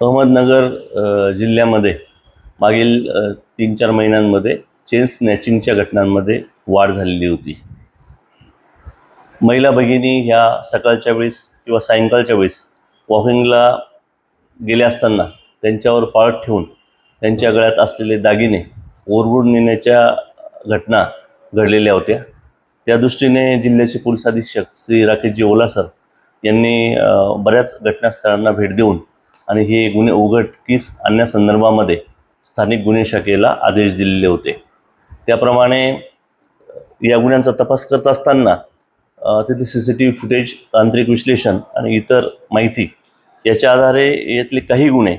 अहमदनगर जिल्ह्यामध्ये मागील तीन चार महिन्यांमध्ये चेन स्नॅचिंगच्या घटनांमध्ये वाढ झालेली होती. महिला भगिनी ह्या सकाळच्या वेळेस किंवा सायंकाळच्या वेळेस वॉकिंगला गेले असताना त्यांच्यावर पाळत ठेवून त्यांच्या गळ्यात असलेले दागिने ओरबून नेण्याच्या घटना घडलेल्या होत्या. त्या दृष्टीने जिल्ह्याचे पोलीस अधीक्षक श्री राकेशजी ओलासर यांनी बऱ्याच घटनास्थळांना भेट देऊन आणि हे गुन्हे उघडकीस आणण्यासंदर्भामध्ये स्थानिक गुन्हे शाखेला आदेश दिलेले होते. त्याप्रमाणे या गुन्ह्यांचा तपास करत असताना तिथे C C T V footage तांत्रिक विश्लेषण आणि इतर माहिती याच्या आधारे यातले काही गुन्हे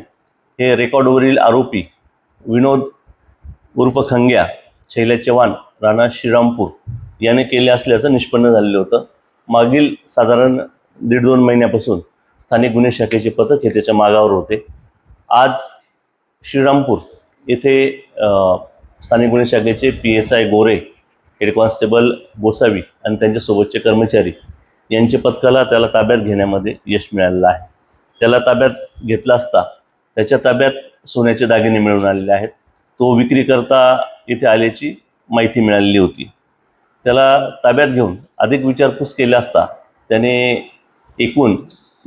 हे रेकॉर्डवरील आरोपी विनोद उर्फ खंग्या शैल्या चव्हाण राणा श्रीरामपूर याने केले असल्याचं निष्पन्न झालेलं होतं. मागील साधारण दीड दोन महिन्यापासून स्थानिक गुन्हे शाखेचे पथक हे त्याच्या मागावर होते. आज श्रीरामपूर येथे स्थानिक गुन्हे शाखेचे P S I Gore head constable Gosavi आणि त्यांच्यासोबतचे कर्मचारी यांच्या पथकाला त्याला ताब्यात घेण्यामध्ये यश मिळालेलं आहे. त्याला ताब्यात घेतला असता त्याच्या ताब्यात सोन्याचे दागिने मिळून आलेले आहेत. तो विक्रीकरता इथे आल्याची माहिती मिळालेली होती. त्याला ताब्यात घेऊन अधिक विचारपूस केली असता त्याने एकूण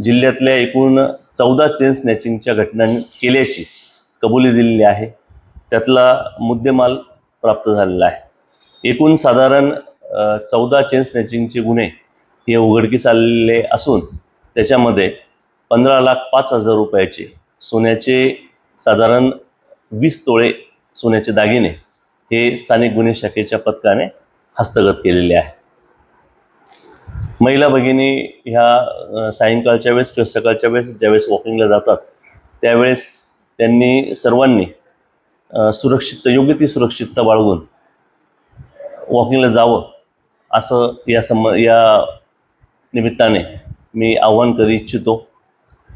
जिल्ह्यातल्या एकूण चौदा चेन स्नॅचिंगच्या घटना केल्याची कबुली दिलेली आहे. त्यातला मुद्देमाल प्राप्त झालेला आहे. एकूण साधारण चौदा चेन स्नॅचिंगचे गुन्हे हे उघडकीस आलेले असून त्याच्यामध्ये पंधरा लाख पाच हजार रुपयाचे सोन्याचे साधारण वीस तोळे सोन्याचे दागिने हे स्थानिक गुन्हे शाखेच्या पथकाने हस्तगत केलेले आहे महिला भगिनी ह्या सायंकाळच्या वेळेस किंवा सकाळच्या वेळेस ज्यावेळेस वॉकिंगला जातात त्यावेळेस त्यांनी सर्वांनी सुरक्षित योग्य ती सुरक्षितता बाळगून वॉकिंगला जावं असं या सम या निमित्ताने मी आव्हान करू इच्छितो.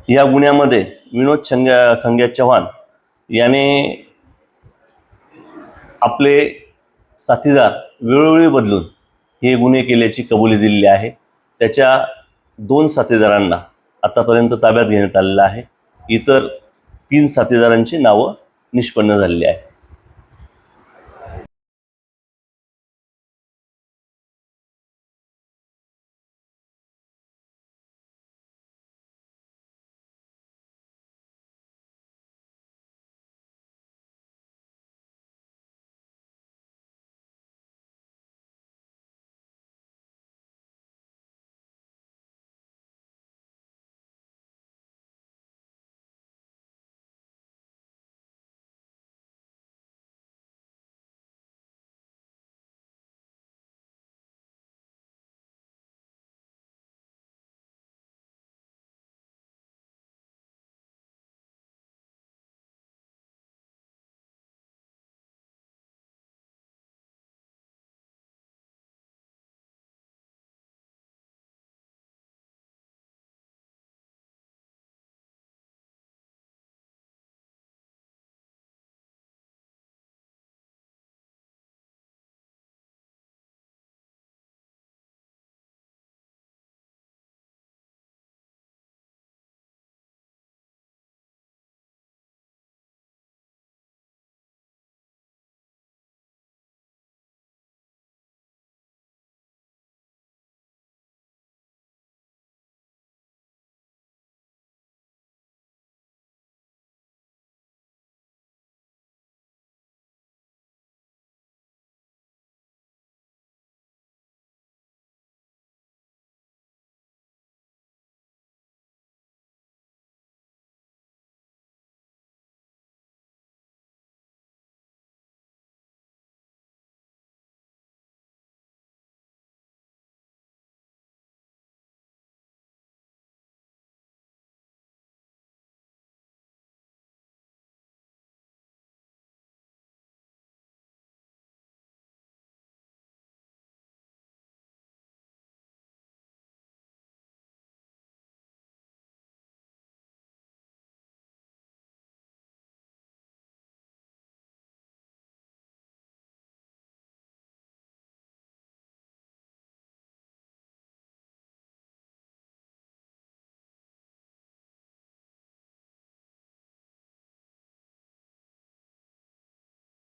या गुन्ह्यामध्ये विनोद छंग्या खंग्या चव्हाण याने आपले साथीदार वेळोवेळी बदलून हे गुन्हे केल्याची कबुली दिलेली आहे. त्याच्या दोन साथीदारांना आतापर्यंत ताब्यात घेण्यात आलेलं आहे. इतर तीन साथीदारांची नावं निष्पन्न झालेली आहे